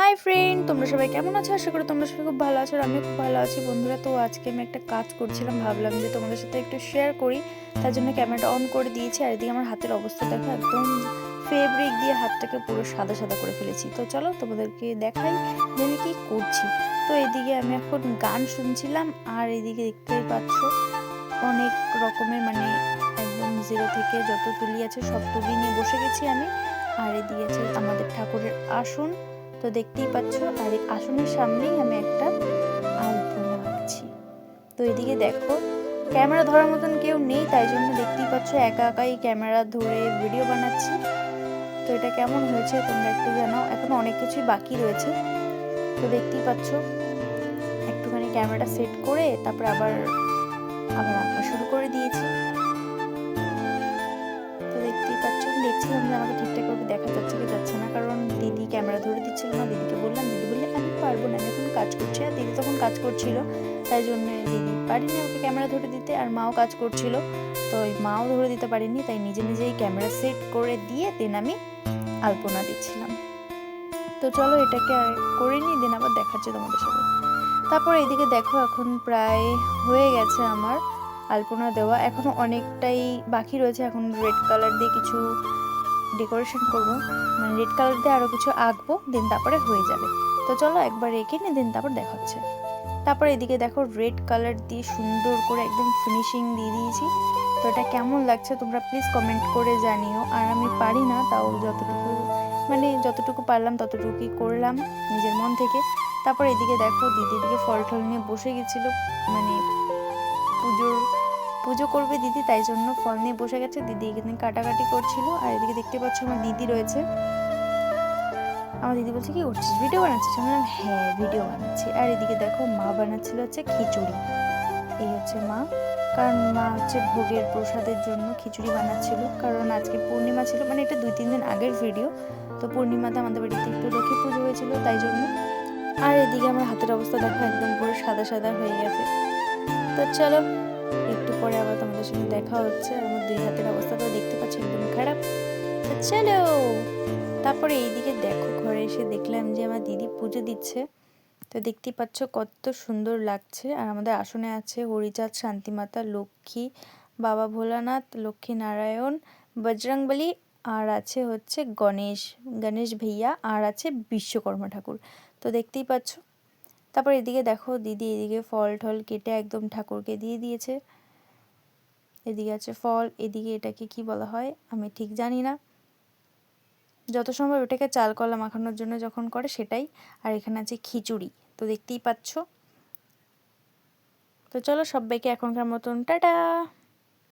Hi friend তোমরা সবাই কেমন আছো? আশা করি তোমরা সবাই খুব ভালো আছো আর আমিও খুব ভালো আছি। বন্ধুরা, তো আজকে আমি একটা কাজ করছিলাম, ভাবলাম যে তোমাদের সাথে একটু শেয়ার করি। তার জন্য ক্যামেরাটা অন করে দিয়েছি আর এদিকে আমার হাতের অবস্থা দেখো, একদম ফেব্রিক দিয়ে হাতটাকে পুরো সাদা সাদা করে ফেলেছি। তো চলো তোমাদেরকে দেখাই যে আমি কি করছি। তো এদিকে আমি এখন গান শুনছিলাম আর এদিকে দেখতেই পাচ্ছ অনেক রকমের মানে একদম জিরো থেকে যত তুলি আছে সব তুলি নিয়ে বসে গেছি আমি। আর এদিকে আছে আমাদের ঠাকুরের আসন। তো দেখতেই পাচ্ছ আর আসনের সামনেই আমি একটা আলপনা আঁকছি তো এদিকে দেখো, ক্যামেরা ধরার মতন কেউ নেই, তাই জন্য দেখতেই পাচ্ছ একা একাই ক্যামেরা ধরে ভিডিও বানাচ্ছি। তো এটা কেমন হয়েছে তোমরা একটু জানাও, এখন অনেক কিছুই বাকি রয়েছে। তো দেখতেই পাচ্ছ, একটুখানি ক্যামেরাটা সেট করে তারপরে আবার আবার আঁকা শুরু করে দিয়েছি। তো দেখতেই পাচ্ছ আমি দেখছিলাম যে আমাকে ঠিকঠাক দিদি ক্যামেরা ধরে দিচ্ছিল না, দিদিকে বললাম, দিদি বললে আমি পারব না, আমি এখন কাজ করছি। আর দিদি তখন কাজ করছিল, তাই জন্য দিদি পারিনি ওকে ক্যামেরা ধরে দিতে, আর মাও কাজ করছিল। তো ওই মাও ধরে দিতে পারিনি, তাই নিজে নিজেই ক্যামেরা সেট করে দিয়ে দেন আমি আলপনা দিচ্ছিলাম। তো চলো এটাকে আর করে নিই, দেন আবার দেখাচ্ছি তোমাদের সাথে। তারপর এদিকে দেখো এখন প্রায় হয়ে গেছে আমার আলপনা দেওয়া। এখনও অনেকটাই বাকি রয়েছে, এখন রেড কালার দিয়ে কিছু ডেকোরেশন করব। মানে রেড কালার দিয়ে আরও কিছু আঁকবো, দেন তারপরে হয়ে যাবে। তো চলো একবার এঁকে নিয়ে দেন তারপর দেখাচ্ছে তারপর এদিকে দেখো রেড কালার দিয়ে সুন্দর করে একদম ফিনিশিং দিয়ে দিয়েছি। তো এটা কেমন লাগছে তোমরা প্লিজ কমেন্ট করে জানিও। আর আমি পারি না তাও যতটুকু মানে যতটুকু পারলাম ততটুকুই করলাম নিজের মন থেকে। তারপর এদিকে দেখো দিদি দিকে ফল টল নিয়ে বসে গেছিল মানে পুজোর পুজো করবে দিদি, তাই জন্য ফল নিয়ে বসে গেছে। দিদি এখানে কাটাকাটি করছিল, আর এদিকে দেখতে পাচ্ছ আমার দিদি রয়েছে। আমার দিদি বলছে, কি করছিস? ভিডিও বানাচ্ছিস? আমি বললাম হ্যাঁ ভিডিও বানাচ্ছি। আর এদিকে দেখো, মা বানাচ্ছিল হচ্ছে খিচুড়ি। এই হচ্ছে মা, কারণ মা হচ্ছে ভোগের প্রসাদের জন্য খিচুড়ি বানাচ্ছিল। কারণ আজকে পূর্ণিমা ছিল মানে এটা দুই তিন দিন আগের ভিডিও। তো পূর্ণিমাতে আমাদের বাড়িতে একটু লক্ষ্মী পুজো হয়েছিল, তাই জন্য। আর এদিকে আমার হাতের অবস্থা দেখো, একদম পুরো সাদা সাদা হয়ে গেছে। তো চলো পরে আবার তোমাদের সঙ্গে দেখা হচ্ছে। আমার দুই হাতের অবস্থা তো দেখতে পাচ্ছি একদম খারাপ। চলো, তারপরে এইদিকে দেখো, ঘরে এসে দেখলাম যে আমার দিদি পুজো দিচ্ছে। তো দেখতেই পাচ্ছ কত সুন্দর লাগছে। আর আমাদের আসনে আছে হরিচাঁদ, শান্তিমাতা, লক্ষ্মী, বাবা ভোলানাথ, লক্ষ্মী নারায়ণ, বজরংবলী, আর আছে হচ্ছে গণেশ গণেশ ভাইয়া, আর আছে বিশ্বকর্মা ঠাকুর। তো দেখতেই পাচ্ছ। তারপর এদিকে দেখো দিদি এদিকে ফল টল কেটে একদম ঠাকুরকে দিয়ে দিয়েছে। এদিকে আছে ফল, এদিকে এটাকে কি বলা হয়? আমি ঠিক জানি না। যত সম্ভব এটাকে চাল, কলা মাখানোর জন্য যখন করে সেটাই। আর এখানে আছে খিচুড়ি, তো দেখতেই পাচ্ছ। তো চলো সবাইকে এখনকার মতন, টাটা!